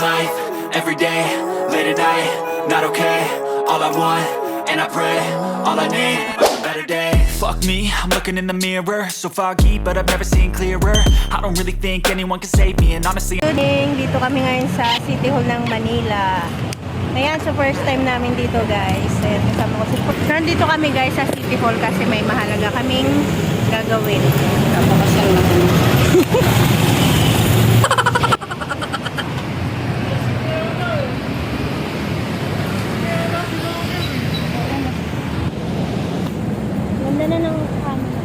life, every day, late at night, not okay. All I want, and I pray, all I need some better days. Fuck me, I'm looking in the mirror, so foggy, but I've never seen clearer. I don't really think anyone can save me, and honestly, Good evening, dito kami ngayon sa City Hall ng Manila. Ayan, so first time namin dito guys. Ayan, kasama ko si Nandito kami guys sa City Hall kasi may mahalaga kaming gagawin. Kapakasal na kami. Ganda na ng camera.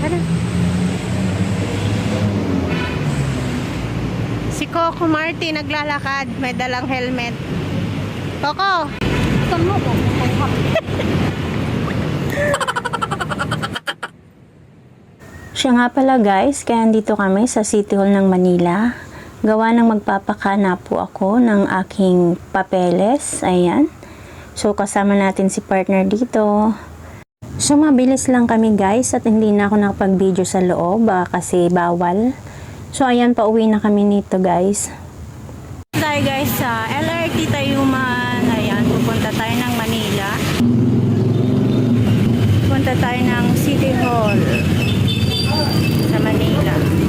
Ano? Si Coco Marty naglalakad, may dalang helmet. Coco! Saan mo ba? Siya nga pala guys, kaya andito kami sa City Hall ng Manila. Gawa ng magpapakana po ako ng aking papeles. Ayan. So kasama natin si partner dito. So mabilis lang kami guys at hindi na ako nakapag-video sa loob ah, kasi bawal. So ayan, pauwi na kami nito guys. tayo guys sa LRT Tayuman. Ayan, pupunta tayo ng Manila. Pupunta tayo ng City Hall sa Manila.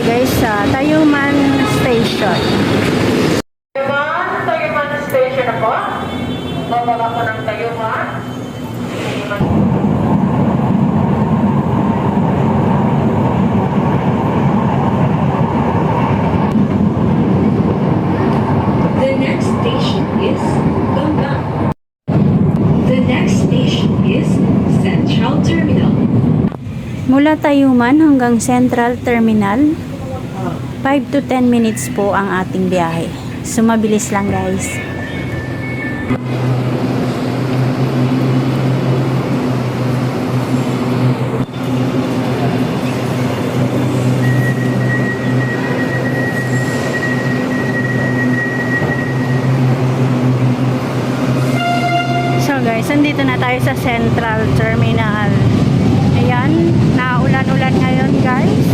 tayo guys sa Tayuman Station. Tayuman, Tayuman Station ako. Bababa ko ng Tayuman. The next station is Ganga. The next station is Central Terminal. Mula Tayuman hanggang Central Terminal, 5 to 10 minutes po ang ating biyahe. So mabilis lang guys. So guys, andito na tayo sa Central Terminal. Naulan-ulan ngayon guys.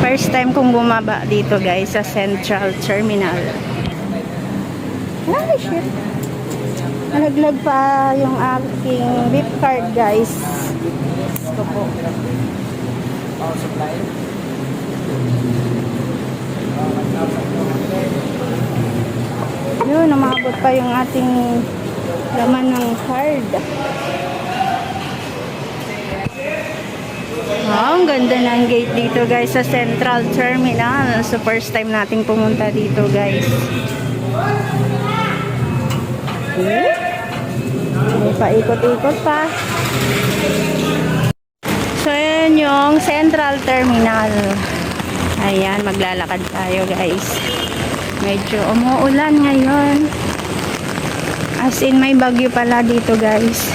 First time kong bumaba dito guys sa Central Terminal. Holy shit. Nalaglag pa yung aking beep card guys. Ito po. Yun, pa yung ating laman ng card. Wow, ang ganda ng gate dito guys sa Central Terminal. So first time nating pumunta dito guys. Okay. May paikot-ikot pa. So yun yung Central Terminal. Ayan, maglalakad tayo guys. Medyo umuulan ngayon. As in, may bagyo pala dito guys.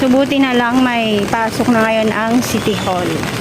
Subuti na lang may pasok na ngayon ang City Hall.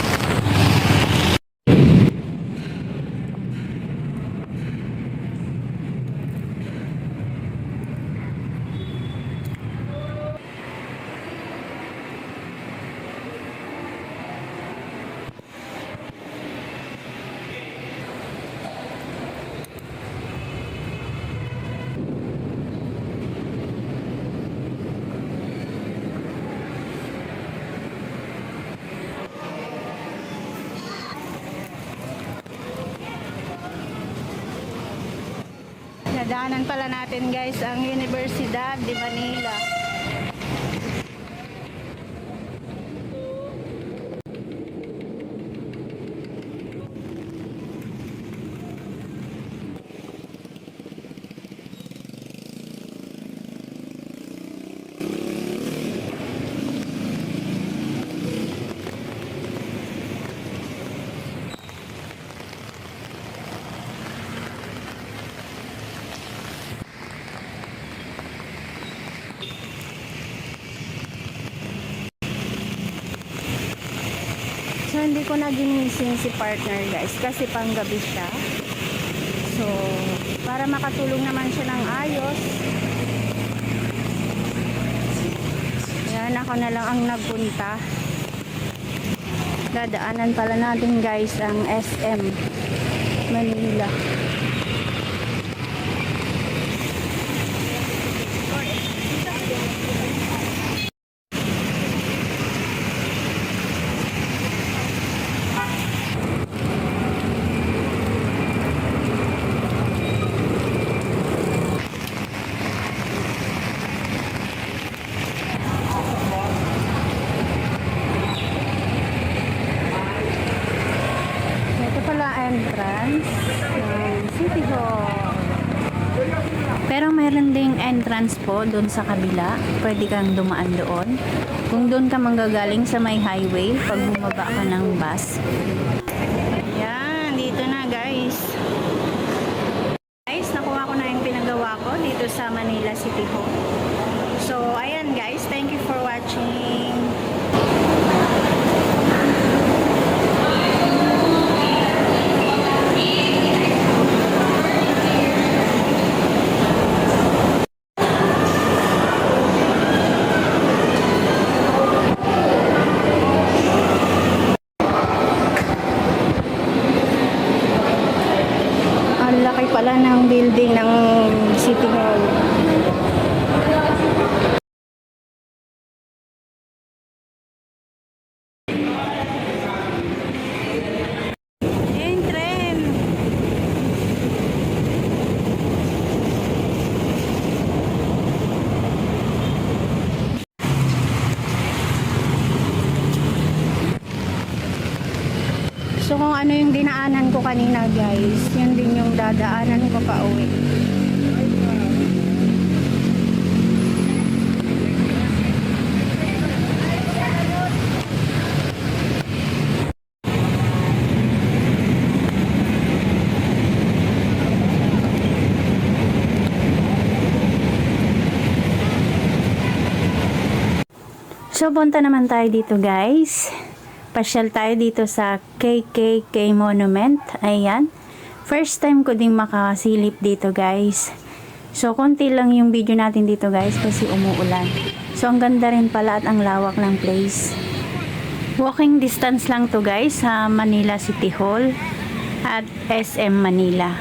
Nadaanan pala natin guys ang Universidad de Manila. Hindi ko na ginising si partner guys kasi panggabi siya. So, para makatulong naman siya ng ayos, yan ako na lang ang nagpunta. Dadaanan pala natin guys ang SM Manila. Ito pala entrance ng City Hall. Pero mayroon ding entrance po doon sa kabila. Pwede kang dumaan doon. Kung doon ka manggagaling sa may highway, pag bumaba ka ng bus. Yan, dito na guys. Guys, nakuha ko na yung pinagawa ko dito sa Manila City Hall. So, ayan guys, thank you for watching. Ang laki pala ng building ng City Hall. Yung tren. So kung ano yung dinaanan ko kanina guys, yun din yung dadaanan ko pa uwi. So, punta naman tayo dito guys. Pasyal tayo dito sa KKK Monument. Ayan. First time ko ding makasilip dito guys. So, konti lang yung video natin dito guys kasi umuulan. So, ang ganda rin pala at ang lawak ng place. Walking distance lang to guys sa Manila City Hall at SM Manila.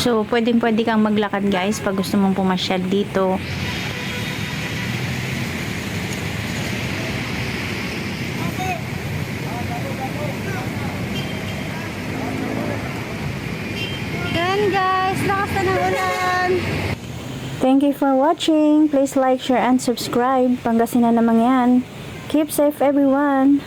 So, pwedeng pwede kang maglakad guys pag gusto mong pumasyal dito. Yan guys, lakas na ng ulan. Thank you for watching. Please like, share, and subscribe. Pangasinan naman yan. Keep safe everyone.